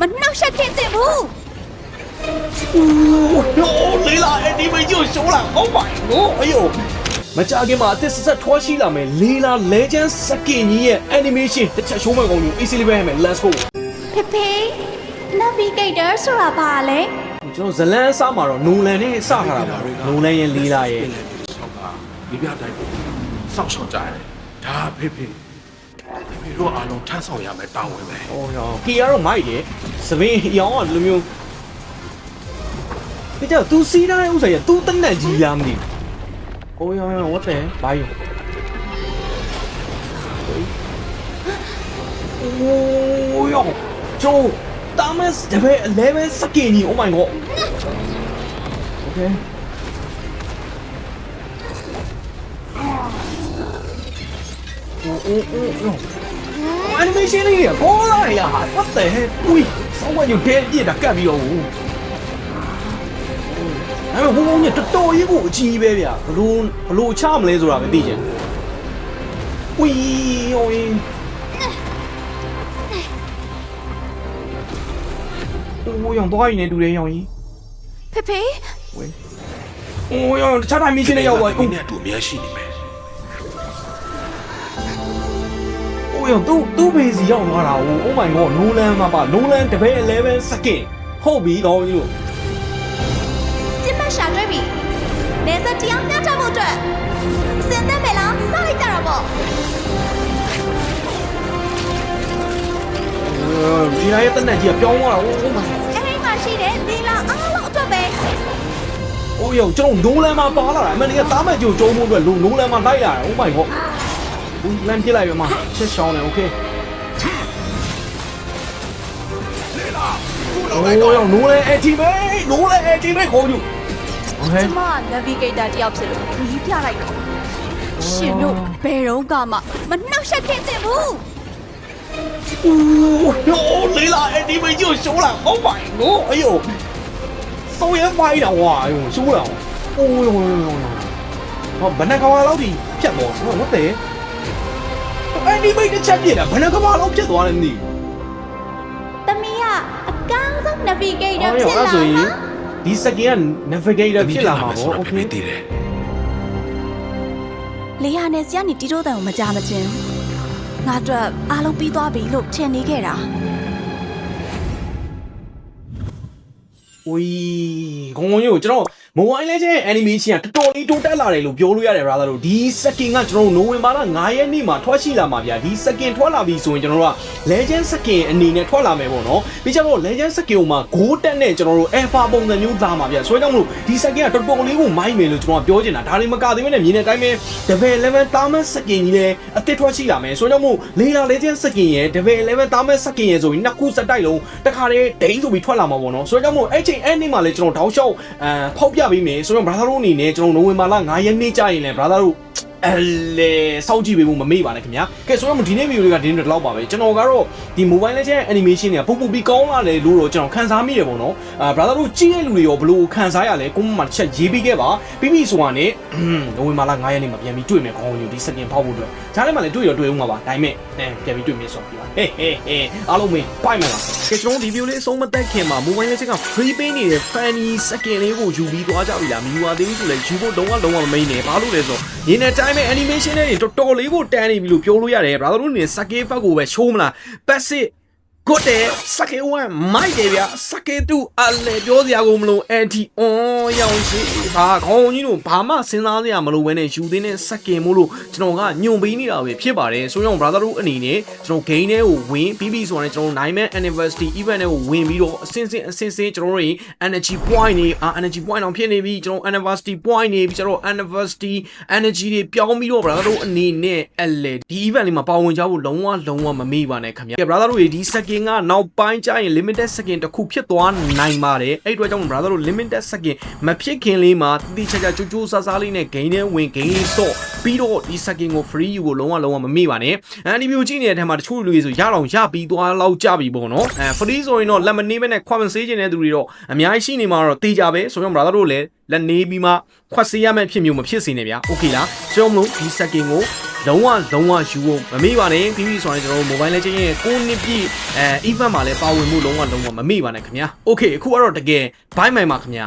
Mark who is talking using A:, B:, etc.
A: မနှောက်ယှက်ခင်သင့်ဘူး
B: 哟，雷拉，哎，你们又输了，Oh my god！哎呦，မကြခင်မှာအသစ်ဆက်ဆက်ထွားရှိလာမယ်လေလာ legend စကင်ကြီးရဲ့ animation တစ်ချက် show မဲ့ကောင်ကြီး easily ပဲဟဲ့မယ် let's go
A: ဖေဖေ navigator ဆိုတာဘာလဲ
B: ကျွန်တော်ဇလန်းစားမှာတော့နိုလန်နဲ့စထားတာပါနိုလန်ရဲ့လေလာရဲ့
C: ဆောက်ကဒီပြတိုင်းကိုစောင့်ရှောက်ကြရတယ်ဒါဖေဖေ ဖေဖေတို့အားလုံးထမ်းဆောင်ရမယ်တာဝန်ပဲ
B: ဟောရောကီကတော့မိုက်တယ်စပင်းရောင်းကလိုမျိုးဒီတော့ तू စီးထားတဲ့ဥစ္စာရဲ့ तू တက်နဲ့ကြီးလားမသိဘူးဟိုရောရော what the ဘာယူโอ้ยโจตามสเดเว11สกินี่ oh my god okay โอ้โอ้โอ้โอ้ animation လေးကပေါ်လာရဟာ what the heck อุ้ยစောင်းဝညိုတဲပြစ်တာကတ်ပြီးတော့ဘူးအဲ့တော့ဘုံဘုံညတော်တော်ကြီးကိုအကြီးပဲဗျဘလို့ဘလို့ချမလဲဆိုတာပဲသိချင်อุ้ยโอ้ยโอ้ยအောင်သွားရင်လည်းတူတယ်ရောင်ကြီး
A: ဖေဖေ
B: ဝေးโอ้ยအောင်တခြားတိုင်းမင်းချင်းနဲ့ရောက်သွား
C: ဒီ
B: ပြီ
C: နဲ့အတူအများရှိနေမယ်
B: ကိုယုံသူသူ့ဘေးစီရောက်သွားတာဟို Oh my god နိုလန်မှာပါနိုလန်တပည့်11 second ဟုတ်ပြီကောင်းကြီးတို့
A: ကျမရှာတွေ့ပြီနေစတရားမျှတမှုအတွက်စင်သက်မယ်လားစလိုက်ကြတော့ပေါ့
B: ဒီနားရဲ့တနက်ကြီးကပြောင်းသွားတာ Oh my god
A: အဲ့ဒီမှာရှိတဲ့ဒီလာအားလုံးအတွက်ပဲ
B: အိုးယောကျွန်တော်နိုလန်မှာပါလာတာအမှန်တကယ်တားမဲ့ကြီးကိုကျုံးဖို့အတွက်လူနိုလန်မှာလိုက်လာတာ Oh my god Uy lan kia lại rồi mà Chết sau này ok Ôi 형 놀래 애팀에 놀래 애팀에 고유 오케이
A: ကျမ navigator တယောက်ဖြစ်လို့ရီးပြလိုက်တော့ရှင်တို့ဘယ်တော့ကမှမနှောက်ယှက်ဖြစ်သင့်ဘူး
B: 오 레라 애팀에 저 쇼라 오 마이 고 아유 소연 마이라 와 아유 쇼라 오 요 요 요 요 ဘာနဲ့ကောင်လာလို့ဒီဖြတ်မော်ဆိုတော့ဝတ်တယ် အဲ့ဒီမိတ်တစ်ချက်ပြစ်တာဘယ်နှကဘာလုံးဖြစ်
A: သွားလဲမသိဘူးသမီးကအကောင်းဆုံး navigator ဖြစ်လာမှာ
B: ဒီစကေက navigator ဖြစ်လာမှာပေါ့
C: โอเคတည်တယ်
A: လေယာနဲ့ဆရာနေတီတိုးတန်ကိုမကြမချင်းငါတို့အားလုံးပြီးသွားပြီလို့ထင်နေခဲ့တာ။
B: ဝီဂုံဂုံကြီးကိုကျွန်တော် mobile legend animation ကတော်တော်လေးတိုးတက်လာတယ်လို့ပြောလို့ရတယ် brother တို့ဒီ skin ကကျွန်တော်နိုဝင်ဘာလ9ရက်နေ့မှာထွက်ရှိလာမှာဗျာဒီ skin ထွက်လာပြီဆိုရင်ကျွန်တော်တို့က legend skin အနေနဲ့ထွက်လာမယ်ပေါ့နော်ပြီးကြတော့ legend skin ကိုမှ go တက်နဲ့ကျွန်တော်တို့ alpha ပုံစံမျိုးလာမှာဗျာဆိုတော့ကြောင့်မလို့ဒီ skin ကတော်တော်လေးကိုမိုက်မယ်လို့ကျွန်တော်ကပြောချင်တာဒါတွေမကသေးဘဲနဲ့မြင်တဲ့အတိုင်းပဲ level 11 Thermal skin ကြီးလည်းအသစ်ထွက်ရှိလာမယ်ဆိုတော့ကြောင့်မို့ Layla legend skin ရဲ့ level 11 Thermal skin ရဲ့ဆိုရင်နှစ်ခုစက်တိုက်လုံးတစ်ခါတည်းဒိန်းဆိုပြီးထွက်လာမှာပေါ့နော်ဆိုတော့ကြောင့်မို့အဲ့ချိန်အဲ့နေ့မှာလည်းကျွန်တော်တောက်လျှောက်အဲဖောက်ပြပေးမယ်ဆိုတော့ brother တို့အနေနဲ့ကျွန်တော်နိုဝင်ဘာလ9ရက်နေ့ကြာရင်လည်း brother တို့ အဲလေစောင့်ကြည့်ပေးဖို့မမေ့ပါနဲ့ခင်ဗျာကဲဆိုတော့ဒီနေ့ဗီဒီယိုလေးကဒီနေ့တော့လောက်ပါပဲကျွန်တော်ကတော့ဒီ mobile legend animation တွေကပုံပုံပြီးကောင်းလာတယ်လို့တော့ကျွန်တော်ခန်းစားမိတယ်ပေါ့နော်အာ brother တို့ကြည့်တဲ့လူတွေရောဘယ်လိုခန်းစားရလဲကိုမမတစ်ချက်ရေးပေးခဲ့ပါပြီးပြီဆိုတာနဲ့နိုဝင်ဘာလ9ရက်နေ့မှာပြန်ပြီးတွေ့မယ်ခေါင်းယူဒီစက်တင်ဖောက်ဖို့အတွက်ဂျားထဲမှာလည်းတွေ့ရတွေ့ဦးမှာပါဒါပေမဲ့အဲပြန်ပြီးတွေ့မယ်ဆိုပြီးပါဟေးဟေးဟေးအားလုံးမင်းပိုက်မလားကဲကျွန်တော်ဒီဗီဒီယိုလေးအဆုံးမသက်ခင်မှာ mobile legend က free ပေးနေတဲ့ funny second လေးကိုယူပြီးသွားကြပြီလားမယူပါသေးဘူးဆိုလည်းယူဖို့လုံးဝလုံးဝမမိန်နဲ့ဘာလို့လဲဆိုတော့ရင်းတဲ့ time animation တွေတော်တော်လေးကိုတန်းနေပြီလို့ပြောလို့ရတယ် brother တို့နေစကေးဖက်ကိုပဲ show မလား passive ကိုတဲ့စကေး1မိုက်တယ်ဗျာစကေး2အလဲပြောစရာကိုမလို့ anti on ရောင်ရှိဘာခေါင်းကြီးတို့ဘာမှစဉ်းစားစရာမလိုဘဲနဲ့ယူသေးတဲ့စကင်မို့လို့ကျွန်တော်ကညွန်ပေးနေတာပဲဖြစ်ပါတယ်ဆိုတော့ brother တို့အနေနဲ့ကျွန်တော် game ထဲကိုဝင်ပြီးပြီဆိုတော့ကျွန်တော်9 man anniversary event ထဲကိုဝင်ပြီးတော့အစင်းစင်းအစင်းစင်းကျွန်တော်တို့ energy point တွေအာ energy point အောင်ဖြစ်နေပြီကျွန်တော် anniversary point နေပြီကျွန်တော် anniversary energy တွေပြောင်းပြီးတော့ brother တို့အနေနဲ့အလဲဒီ event လေးမှာပါဝင်ကြဖို့လုံးဝလုံးဝမမေ့ပါနဲ့ခင်ဗျာ brother တို့ဒီ second ကနောက်ပိုင်းကျရင် limited second တစ်ခုဖြစ်သွားနိုင်ပါတယ်အဲ့အတွက်ကြောင့် brother တို့ limited second မဖြစ်ခင်လေးမှာတိတိကျကျကြိုးကြိုးစားစားလေးနဲ့ gain နဲ့ဝင် gain လေးဆော့ပြီးတော့ဒီ second ကို free ယူဖို့လုံးဝလုံးဝမမေ့ပါနဲ့အဲဒီမျိုးကြည့်နေတဲ့ထဲမှာတချို့လူတွေဆိုရအောင်ရပြီးသွားလောက်ကြပြီပေါ့နော်အဲ free ဆိုရင်တော့လက်မနေပဲနဲ့ခွန်ဆေးခြင်းတဲ့သူတွေတော့အများကြီးရှိနေမှာတော့တေးကြပဲဆိုတော့ brother တို့လည်းလက်နေပြီးမှခွတ်ဆေးရမယ့်ဖြစ်မျိုးမဖြစ်စေနဲ့ဗျာ okay လားဆိုတော့မလို့ဒီ second ကို လုံးဝလုံးဝယူဖို့မမေ့ပါနဲ့ပြီးပြီဆိုရင်ကျွန်တော်တို့ mobile legend ရဲ့9နှစ်ပြည့်အဲ event မှာလည်းပါဝင်မှုလုံးဝလုံးဝမမေ့ပါနဲ့ခင်ဗျာ okay အခုကတော့တကယ် bye bye ပါခင်ဗျာ